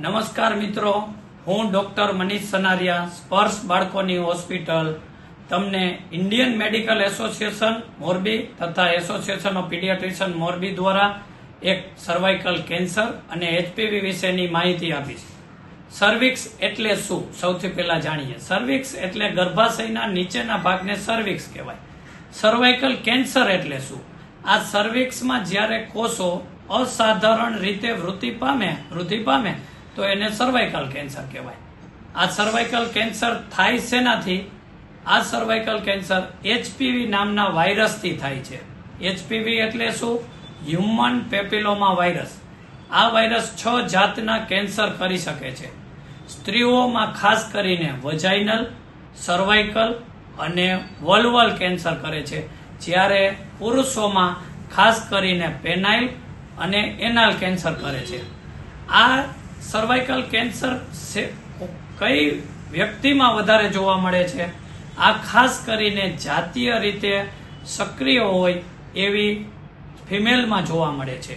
નમસ્કાર મિત્રો, હું ડોક્ટર મનીષ સનારિયા, સ્પર્શ બાળકોની હોસ્પિટલ. તમને ઇન્ડિયન મેડિકલ એસોસિએશન, મોરબી, તથા એસોસિએશન ઓફ પીડિયાટ્રિશિયન મોરબી દ્વારા એક સર્વાઇકલ કેન્સર અને એચપીવી વિશેની માહિતી આપીશ. સર્વિક્સ એટલે શું? સૌથી પહેલા જાણીએ. સર્વિક્સ એટલે ગર્ભાશયના નીચેના ભાગને સર્વિક્સ કહેવાય. સર્વાઇકલ કેન્સર એટલે શું? આ સર્વિક્સમાં જ્યારે કોષો અસાધારણ રીતે વૃદ્ધિ પામે વૃદ્ધિ પામે તો એને સર્વાઇકલ કેન્સર કહેવાય. આ સર્વાઇકલ કેન્સર થાય શેનાથી? આ સર્વાઇકલ કેન્સર એચપીવી નામના વાયરસથી થાય છે. એચપીવી એટલે શું? હ્યુમન પેપિલોમા વાયરસ આ વાયરસ છ જાતના કેન્સર કરી શકે છે. સ્ત્રીઓમાં ખાસ કરીને વજાઇનલ સર્વાઇકલ અને વલવલ કેન્સર કરે છે. જ્યારે પુરુષોમાં ખાસ કરીને પેનાઇલ અને એનાલ કેન્સર કરે છે. આ સર્વાઇકલ કેન્સર કઈ વ્યક્તિમાં વધારે જોવા મળે છે? આ ખાસ કરીને જાતીય રીતે સક્રિય હોય એવી ફિમેલમાં જોવા મળે છે.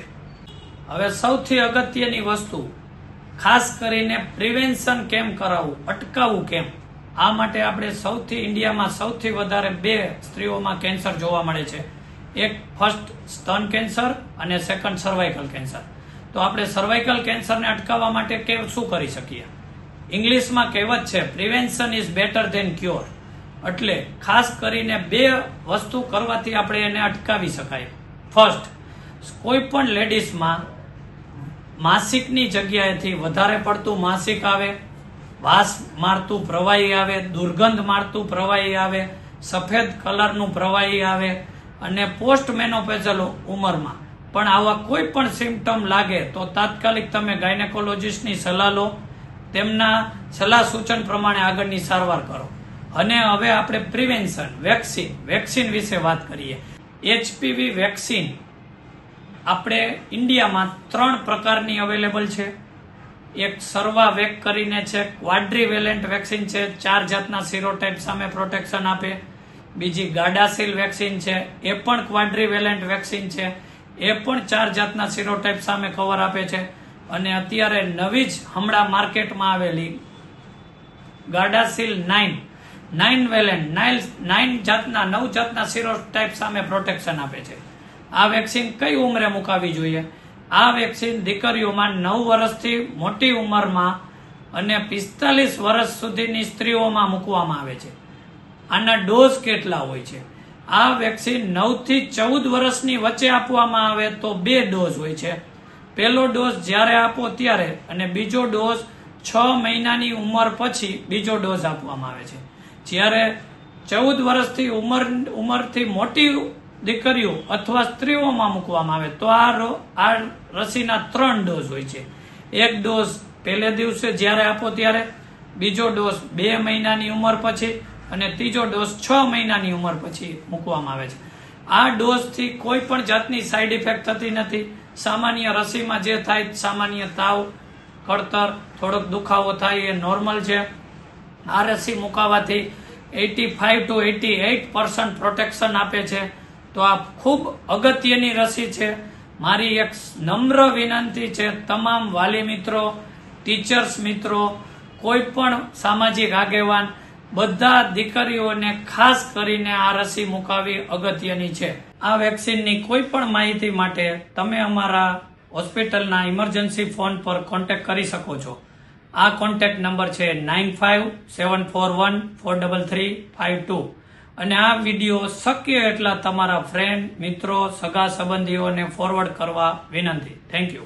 હવે સૌથી અગત્યની વસ્તુ, ખાસ કરીને પ્રિવેન્શન કેમ કરાવવું, અટકાવવું કેમ? આ માટે આપણે સૌથી, ઇન્ડિયામાં સૌથી વધારે બે સ્ત્રીઓમાં કેન્સર જોવા મળે છે. એક ફર્સ્ટ સ્તન કેન્સર અને સેકન્ડ સર્વાઇકલ કેન્સર તો આપણે સર્વાઇકલ કેન્સરને અટકાવવા માટે કે શું કરી શકીએ? ઇંગ્લિશમાં કહેવત છે prevention is better than cure એટલે ખાસ કરીને બે વસ્તુ કરવાથી આપણે એને અટકાવી શકાય. ફર્સ્ટ કોઈ પણ લેડીઝમાં માસિકની જગ્યાએથી વધારે પડતું માસિક આવે, વાસ મારતું પ્રવાહી આવે, દુર્ગંધ મારતું પ્રવાહી આવે, સફેદ કલરનું પ્રવાહી આવે અને પોસ્ટ મેનોપેઝલ ઉંમરમાં પણ આવા કોઈ પણ સિમ્ટમ લાગે તો તાત્કાલિક તમે ગાયનેકોલોજીસ્ટની સલાહ લો. તેમના સલાહ સૂચન પ્રમાણે આગળની સારવાર કરો. અને હવે આપણે પ્રિવેન્શન વેક્સિન વેક્સિન વિશે વાત કરીએ. એચપીવી વેક્સિન આપણે ઇન્ડિયામાં ત્રણ પ્રકારની અવેલેબલ છે. એક સર્વા વેક કરીને છે ક્વાડ્રીવેલેન્ટ વેક્સિન છે, ચાર જાતના સિરોટાઇપ સામે પ્રોટેક્શન આપે. બીજી ગાડાસિલ વેક્સિન છે, એ પણ ક્વાડ્રીવેલેન્ટ વેક્સિન છે. એ પણ ચાર જાતના સિરોટાઈપ સામે કવર આપે છે. અને અત્યારે નવી જ હમણાં માર્કેટમાં આવેલી Gardasil nine. Nine valent nine nine જાતના, નવ જાતના સિરોટાઈપ સામે પ્રોટેક્શન આપે છે. આ વેક્સિન કઈ ઉંમરે મુકાવી જોઈએ? આ વેક્સિન દીકરીઓમાં નવ વર્ષથી મોટી ઉંમરમાં અને પિસ્તાલીસ વર્ષ સુધીની સ્ત્રીઓમાં મૂકવામાં આવે છે. આના ડોઝ કેટલા હોય છે? આ વેક્સિન નવથી ચૌદ વર્ષની વચ્ચે આપવામાં આવે તો બે ડોઝ હોય છે. પહેલો ડોઝ જ્યારે આપો ત્યારે અને બીજો ડોઝ છ મહિનાની ઉંમર પછી બીજો ડોઝ આપવામાં આવે છે. જ્યારે ચૌદ વર્ષથી ઉંમર, ઉંમરથી મોટી દીકરીઓ અથવા સ્ત્રીઓમાં મૂકવામાં આવે તો આ આ રસીના ત્રણ ડોઝ હોય છે. એક ડોઝ પહેલે દિવસે જ્યારે આપો ત્યારે, બીજો ડોઝ બે મહિનાની ઉંમર પછી અને ત્રીજો ડોઝ છ મહિનાની ઉંમર પછી મૂકવામાં આવે છે. આ ડોઝથી કોઈ પણ જાતની સાઈડ ઇફેક્ટ થતી નથી. સામાન્ય રસીમાં જે થાય, સામાન્ય તાવ કળતર થોડોક દુખાવો થાય, એ નોર્મલ છે. આ રસી મુકાવાથી eighty five to eighty eight percent protection આપે છે. તો આ ખૂબ અગત્યની રસી છે. મારી એક નમ્ર વિનંતી છે તમામ વાલી મિત્રો, ટીચર્સ મિત્રો, કોઈ પણ સામાજિક આગેવાન બધા દીકરીઓને ખાસ કરીને આ રસી મુકાવી અગત્યની છે. આ વેક્સિનની કોઈ પણ માહિતી માટે તમે અમારા હોસ્પિટલના ઇમરજન્સી ફોન પર કોન્ટેક્ટ કરી શકો છો. આ કોન્ટેક્ટ નંબર છે nine five seven four one four double three five two. અને આ વીડિયો શક્ય એટલા તમારા ફ્રેન્ડ, મિત્રો, સગા સંબંધીઓને ફોરવર્ડ કરવા વિનંતી. Thank you